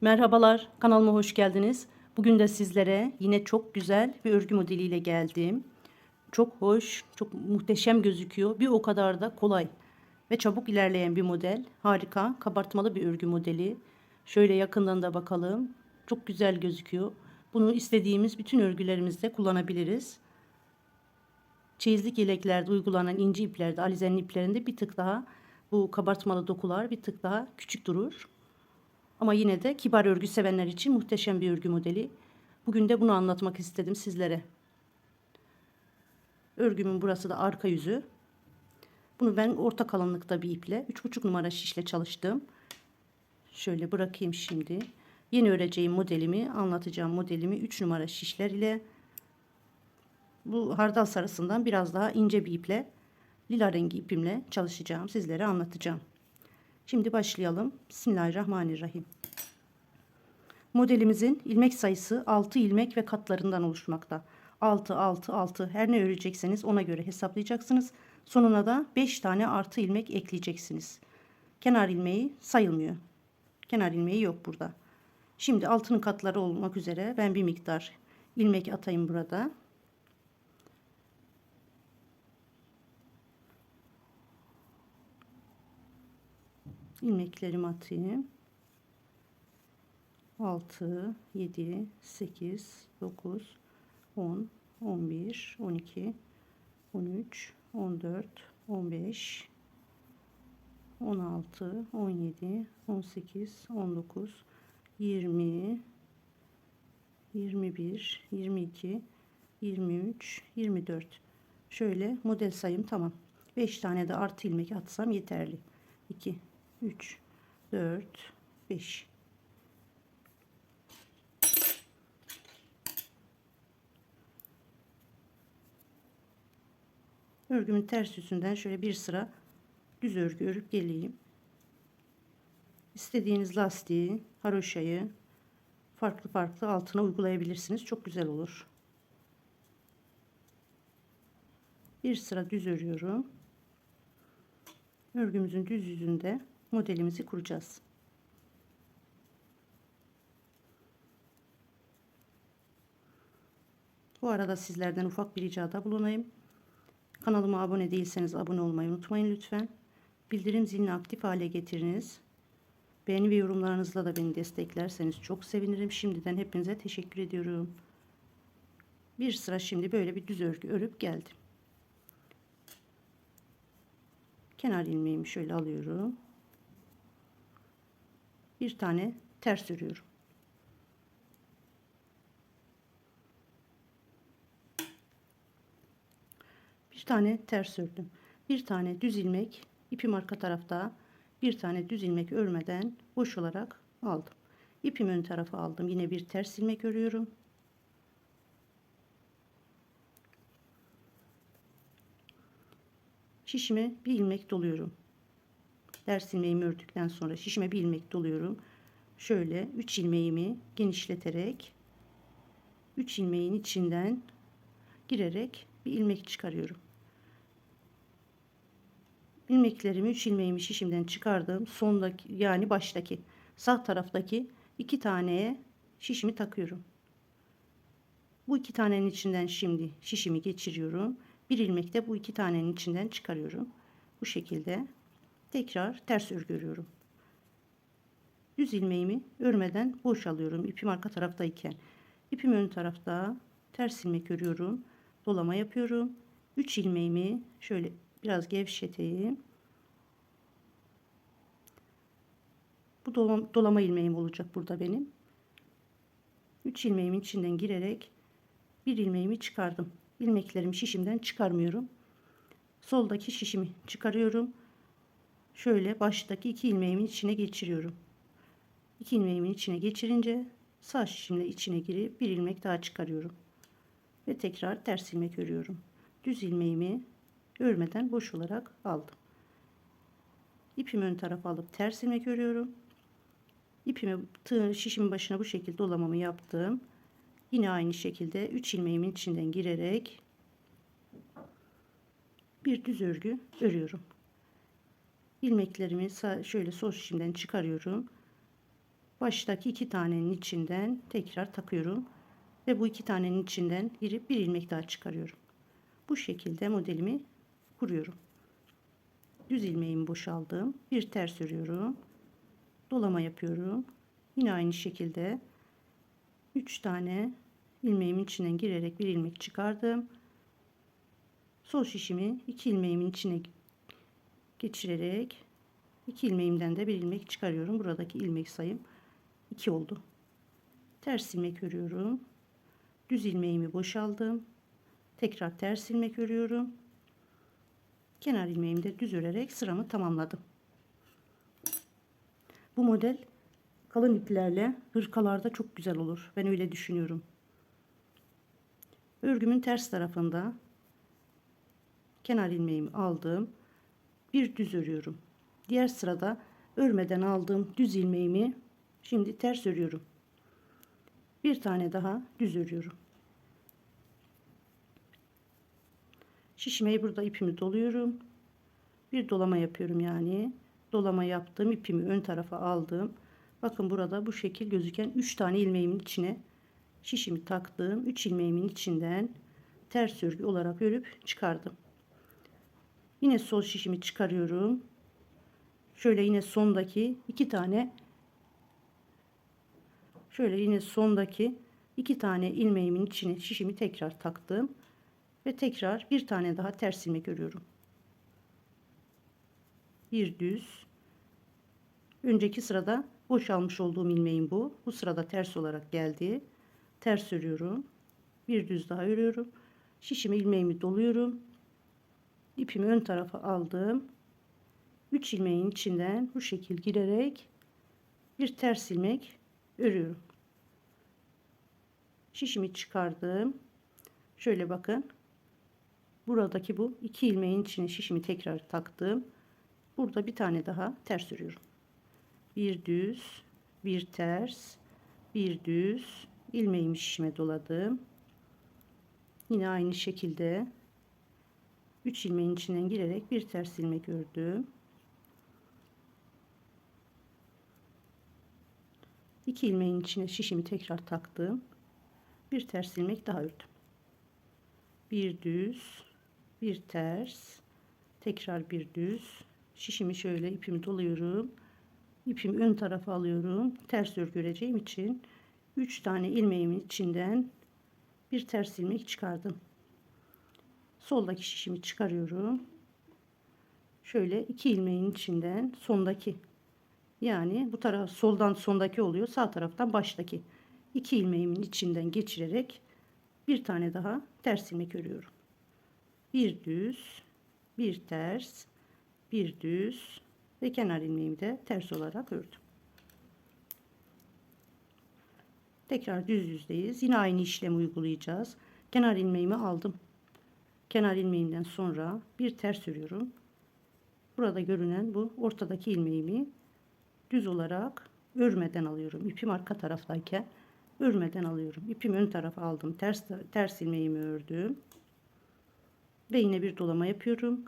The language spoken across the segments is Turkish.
Merhabalar, kanalıma hoş geldiniz. Bugün de sizlere yine çok güzel bir örgü modeliyle geldim. Çok hoş, çok muhteşem gözüküyor. Bir o kadar da kolay ve çabuk ilerleyen bir model. Harika, kabartmalı bir örgü modeli. Şöyle yakından da bakalım. Çok güzel gözüküyor. Bunu istediğimiz bütün örgülerimizde kullanabiliriz. Çeyizlik yeleklerde uygulanan ince iplerde, alizenin iplerinde bir tık daha bu kabartmalı dokular bir tık daha küçük durur. Ama yine de kibar örgü sevenler için muhteşem bir örgü modeli. Bugün de bunu anlatmak istedim sizlere. Örgümün burası da arka yüzü. Bunu ben orta kalınlıkta bir iple 3,5 numara şişle çalıştım. Şöyle bırakayım şimdi. Yeni öreceğim modelimi, anlatacağım modelimi 3 numara şişler ile bu hardal sarısından biraz daha ince bir iple lila rengi ipimle çalışacağım. Sizlere anlatacağım. Şimdi başlayalım. Bismillahirrahmanirrahim. Modelimizin ilmek sayısı 6 ilmek ve katlarından oluşmakta. 6, 6, 6 her ne örecekseniz ona göre hesaplayacaksınız. Sonuna da 5 tane artı ilmek ekleyeceksiniz. Kenar ilmeği sayılmıyor. Kenar ilmeği yok burada. Şimdi altının katları olmak üzere ben bir miktar ilmek atayım burada. İlmeklerimi atayım. 6, 7, 8, 9, 10, 11, 12, 13, 14, 15, 16, 17, 18, 19, 20, 21, 22, 23, 24. Şöyle model sayım tamam. 5 tane de artı ilmek atsam yeterli. 2, 3 4 5 Örgümün ters yüzünden şöyle bir sıra düz örgü örüp geleyim. İstediğiniz lastiği, haroşayı farklı farklı altına uygulayabilirsiniz. Çok güzel olur. Bir sıra düz örüyorum. Örgümüzün düz yüzünde modelimizi kuracağız. Bu arada sizlerden ufak bir ricada bulunayım. Kanalıma abone değilseniz abone olmayı unutmayın lütfen. Bildirim zilini aktif hale getiriniz. Beğeni ve yorumlarınızla da beni desteklerseniz çok sevinirim. Şimdiden hepinize teşekkür ediyorum. Bir sıra şimdi böyle bir düz örgü örüp geldim. Kenar ilmeğimi şöyle alıyorum bir tane ters örüyorum. Bir tane ters ördüm. Bir tane düz ilmek ipim arka tarafta bir tane düz ilmek örmeden boş olarak aldım. İpim ön tarafa aldım. Yine bir ters ilmek örüyorum. Şişime bir ilmek doluyorum ders ilmeğimi ördükten sonra şişime bir ilmek doluyorum. Şöyle 3 ilmeğimi genişleterek 3 ilmeğin içinden girerek bir ilmek çıkarıyorum. İlmeklerimi 3 ilmeğimi şişimden çıkardım. Sondaki yani baştaki sağ taraftaki iki taneye şişimi takıyorum. Bu iki tanenin içinden şimdi şişimi geçiriyorum. Bir ilmek de bu iki tanenin içinden çıkarıyorum. Bu şekilde tekrar ters örgü örüyorum. Düz ilmeğimi örmeden boş alıyorum ipim arka taraftayken. ipim ön tarafta ters ilmek örüyorum. Dolama yapıyorum. 3 ilmeğimi şöyle biraz gevşeteyim. Bu dolama, dolama ilmeğim olacak burada benim. 3 ilmeğimin içinden girerek bir ilmeğimi çıkardım. İlmeklerimi şişimden çıkarmıyorum. Soldaki şişimi çıkarıyorum şöyle baştaki iki ilmeğimin içine geçiriyorum. İki ilmeğimin içine geçirince sağ şişimle içine girip bir ilmek daha çıkarıyorum. Ve tekrar ters ilmek örüyorum. Düz ilmeğimi örmeden boş olarak aldım. İpimi ön tarafa alıp ters ilmek örüyorum. İpimi tığ şişimin başına bu şekilde dolamamı yaptım. Yine aynı şekilde 3 ilmeğimin içinden girerek bir düz örgü örüyorum ilmeklerimi şöyle sol şişimden çıkarıyorum. baştaki iki tanenin içinden tekrar takıyorum ve bu iki tanenin içinden girip bir ilmek daha çıkarıyorum. Bu şekilde modelimi kuruyorum. Düz ilmeğimi boşaldım. Bir ters örüyorum. Dolama yapıyorum. Yine aynı şekilde 3 tane ilmeğimin içinden girerek bir ilmek çıkardım. Sol şişimi iki ilmeğimin içine geçirerek iki ilmeğimden de bir ilmek çıkarıyorum. Buradaki ilmek sayım 2 oldu. Ters ilmek örüyorum. Düz ilmeğimi boşaldım. Tekrar ters ilmek örüyorum. Kenar ilmeğimi de düz örerek sıramı tamamladım. Bu model kalın iplerle hırkalarda çok güzel olur. Ben öyle düşünüyorum. Örgümün ters tarafında kenar ilmeğimi aldım. Bir düz örüyorum. Diğer sırada örmeden aldığım düz ilmeğimi şimdi ters örüyorum. Bir tane daha düz örüyorum. Şişmeyi burada ipimi doluyorum. Bir dolama yapıyorum yani. Dolama yaptım ipimi ön tarafa aldım. Bakın burada bu şekil gözüken 3 tane ilmeğimin içine şişimi taktım. 3 ilmeğimin içinden ters örgü olarak örüp çıkardım. Yine sol şişimi çıkarıyorum. Şöyle yine sondaki iki tane şöyle yine sondaki iki tane ilmeğimin içine şişimi tekrar taktım ve tekrar bir tane daha ters ilmek örüyorum. Bir düz. Önceki sırada boşalmış olduğum ilmeğim bu. Bu sırada ters olarak geldi. Ters örüyorum. Bir düz daha örüyorum. Şişimi ilmeğimi doluyorum. İpimi ön tarafa aldım. 3 ilmeğin içinden bu şekil girerek bir ters ilmek örüyorum. Şişimi çıkardım. Şöyle bakın. Buradaki bu iki ilmeğin içine şişimi tekrar taktım. Burada bir tane daha ters örüyorum. Bir düz, bir ters, bir düz, ilmeğimi şişime doladım. Yine aynı şekilde 3 ilmeğin içinden girerek bir ters ilmek ördüm. 2 ilmeğin içine şişimi tekrar taktım. Bir ters ilmek daha ördüm. Bir düz, bir ters, tekrar bir düz. Şişimi şöyle ipimi doluyorum. İpimi ön tarafa alıyorum. Ters örgü öreceğim için 3 tane ilmeğimin içinden bir ters ilmek çıkardım. Soldaki şişimi çıkarıyorum. Şöyle iki ilmeğin içinden sondaki yani bu taraf soldan sondaki oluyor. Sağ taraftan baştaki iki ilmeğimin içinden geçirerek bir tane daha ters ilmek örüyorum. Bir düz, bir ters, bir düz ve kenar ilmeğimi de ters olarak ördüm. Tekrar düz yüzdeyiz. Yine aynı işlemi uygulayacağız. Kenar ilmeğimi aldım. Kenar ilmeğimden sonra bir ters örüyorum. Burada görünen bu ortadaki ilmeğimi düz olarak örmeden alıyorum. İpim arka taraftayken örmeden alıyorum. İpimi ön tarafa aldım. Ters ters ilmeğimi ördüm. Ve yine bir dolama yapıyorum.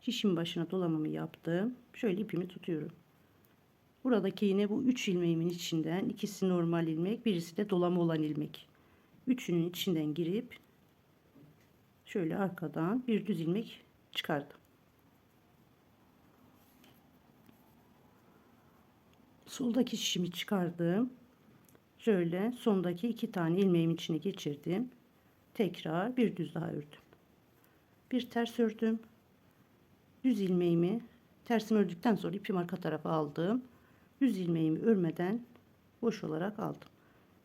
Şişin başına dolamamı yaptım. Şöyle ipimi tutuyorum. Buradaki yine bu 3 ilmeğimin içinden ikisi normal ilmek, birisi de dolama olan ilmek. Üçünün içinden girip şöyle arkadan bir düz ilmek çıkardım. Soldaki şişimi çıkardım. Şöyle sondaki iki tane ilmeğimin içine geçirdim. Tekrar bir düz daha ördüm. Bir ters ördüm. Düz ilmeğimi tersimi ördükten sonra ipim arka tarafa aldım. Düz ilmeğimi örmeden boş olarak aldım.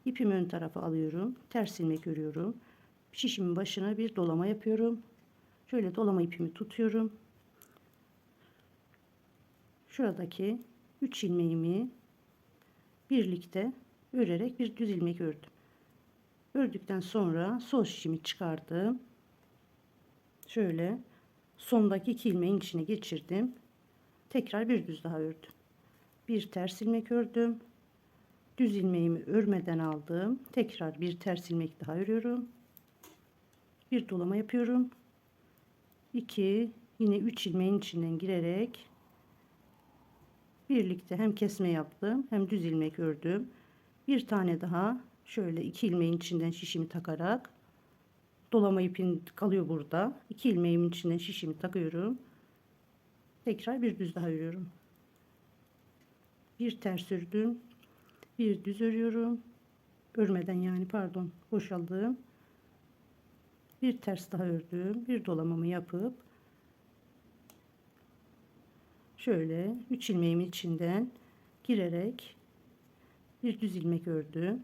İpimi ön tarafa alıyorum. Ters ilmek örüyorum. Şişimin başına bir dolama yapıyorum. Şöyle dolama ipimi tutuyorum. Şuradaki 3 ilmeğimi birlikte örerek bir düz ilmek ördüm. Ördükten sonra sol şişimi çıkardım. Şöyle sondaki iki ilmeğin içine geçirdim. Tekrar bir düz daha ördüm. Bir ters ilmek ördüm. Düz ilmeğimi örmeden aldım. Tekrar bir ters ilmek daha örüyorum. Bir dolama yapıyorum. 2 yine 3 ilmeğin içinden girerek birlikte hem kesme yaptım hem düz ilmek ördüm. Bir tane daha şöyle iki ilmeğin içinden şişimi takarak dolama ipin kalıyor burada. İki ilmeğimin içinden şişimi takıyorum. Tekrar bir düz daha örüyorum. Bir ters ördüm. Bir düz örüyorum. Örmeden yani pardon boşaldım. Bir ters daha ördüm. Bir dolamamı yapıp şöyle 3 ilmeğimin içinden girerek bir düz ilmek ördüm.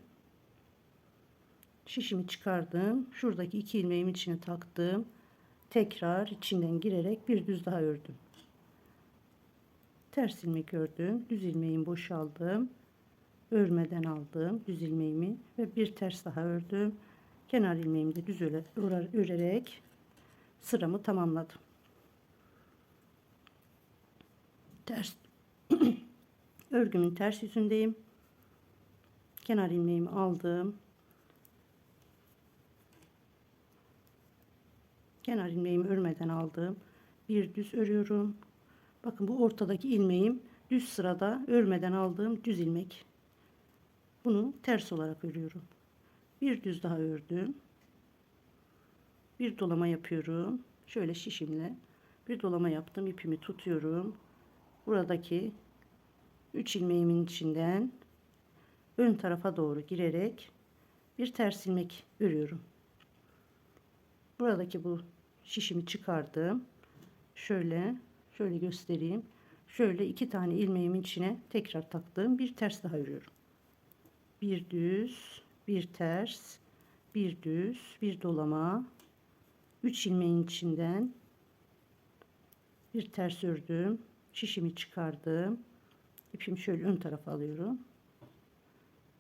Şişimi çıkardım. Şuradaki iki ilmeğimin içine taktım. Tekrar içinden girerek bir düz daha ördüm. Ters ilmek ördüm. Düz ilmeğimi boşaldım. Örmeden aldım düz ilmeğimi ve bir ters daha ördüm. Kenar ilmeğimi de düz öre, örer- örerek sıramı tamamladım. Ters örgümün ters yüzündeyim. Kenar ilmeğimi aldım. Kenar ilmeğimi örmeden aldım. Bir düz örüyorum. Bakın bu ortadaki ilmeğim düz sırada örmeden aldığım düz ilmek. Bunu ters olarak örüyorum. Bir düz daha ördüm. Bir dolama yapıyorum. Şöyle şişimle bir dolama yaptım. ipimi tutuyorum. Buradaki 3 ilmeğimin içinden ön tarafa doğru girerek bir ters ilmek örüyorum. Buradaki bu şişimi çıkardım. Şöyle şöyle göstereyim. Şöyle iki tane ilmeğimin içine tekrar taktığım bir ters daha örüyorum. Bir düz, bir ters, bir düz, bir dolama. 3 ilmeğin içinden bir ters ördüm. Şişimi çıkardım. İpimi şöyle ön tarafa alıyorum.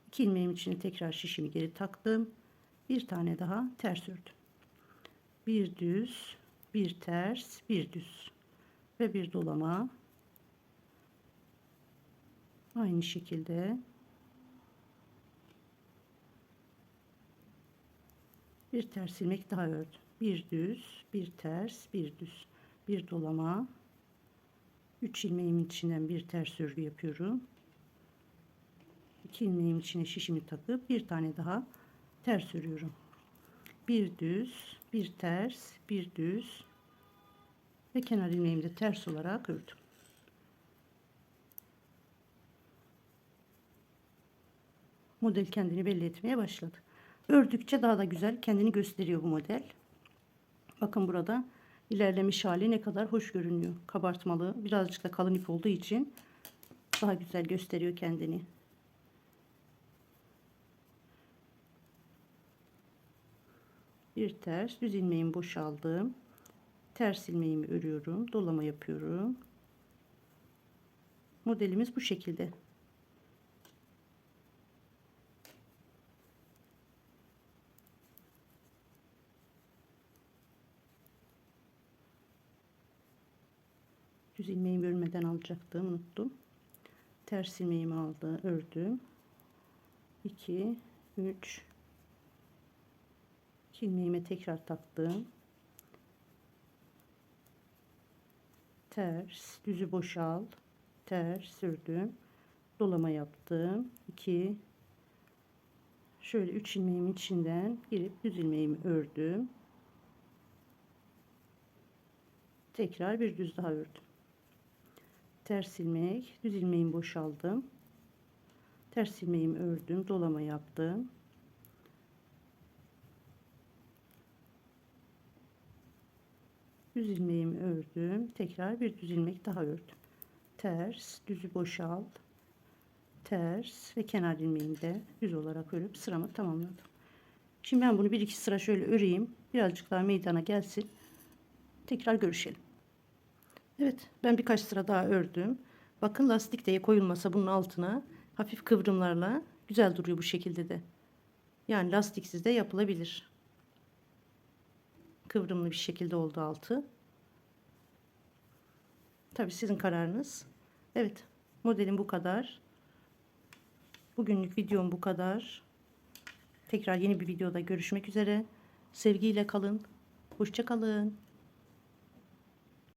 2 ilmeğim içine tekrar şişimi geri taktım. Bir tane daha ters ördüm. Bir düz, bir ters, bir düz ve bir dolama. Aynı şekilde bir ters ilmek daha ördüm. Bir düz, bir ters, bir düz, bir dolama. 3 ilmeğimin içinden bir ters örgü yapıyorum. 2 ilmeğim içine şişimi takıp bir tane daha ters örüyorum. Bir düz, bir ters, bir düz ve kenar ilmeğimi de ters olarak ördüm. Model kendini belli etmeye başladı. Ördükçe daha da güzel kendini gösteriyor bu model. Bakın burada ilerlemiş hali ne kadar hoş görünüyor. Kabartmalı birazcık da kalın ip olduğu için daha güzel gösteriyor kendini. Bir ters düz ilmeğimi boşaldım. Ters ilmeğimi örüyorum. Dolama yapıyorum. Modelimiz bu şekilde. Düz ilmeğimi örmeden alacaktım. Unuttum. Ters ilmeğimi aldı. Ördüm. 2 3 ilmeğime tekrar taktım. Ters, düzü boşal, ters sürdüm. Dolama yaptım. 2 Şöyle 3 ilmeğimin içinden girip düz ilmeğimi ördüm. Tekrar bir düz daha ördüm. Ters ilmek, düz ilmeğimi boşaldım. Ters ilmeğimi ördüm, dolama yaptım. düz ilmeğimi ördüm tekrar bir düz ilmek daha ördüm. Ters düzü boşalt ters ve kenar ilmeğimi de düz olarak örüp sıramı tamamladım. Şimdi ben bunu bir iki sıra şöyle öreyim. Birazcık daha meydana gelsin. Tekrar görüşelim Evet ben birkaç sıra daha ördüm bakın lastik de koyulmasa bunun altına hafif kıvrımlarla güzel duruyor bu şekilde de yani lastiksiz de yapılabilir kıvrımlı bir şekilde oldu altı. Tabi sizin kararınız. Evet modelim bu kadar. Bugünlük videom bu kadar. Tekrar yeni bir videoda görüşmek üzere. Sevgiyle kalın. Hoşça kalın.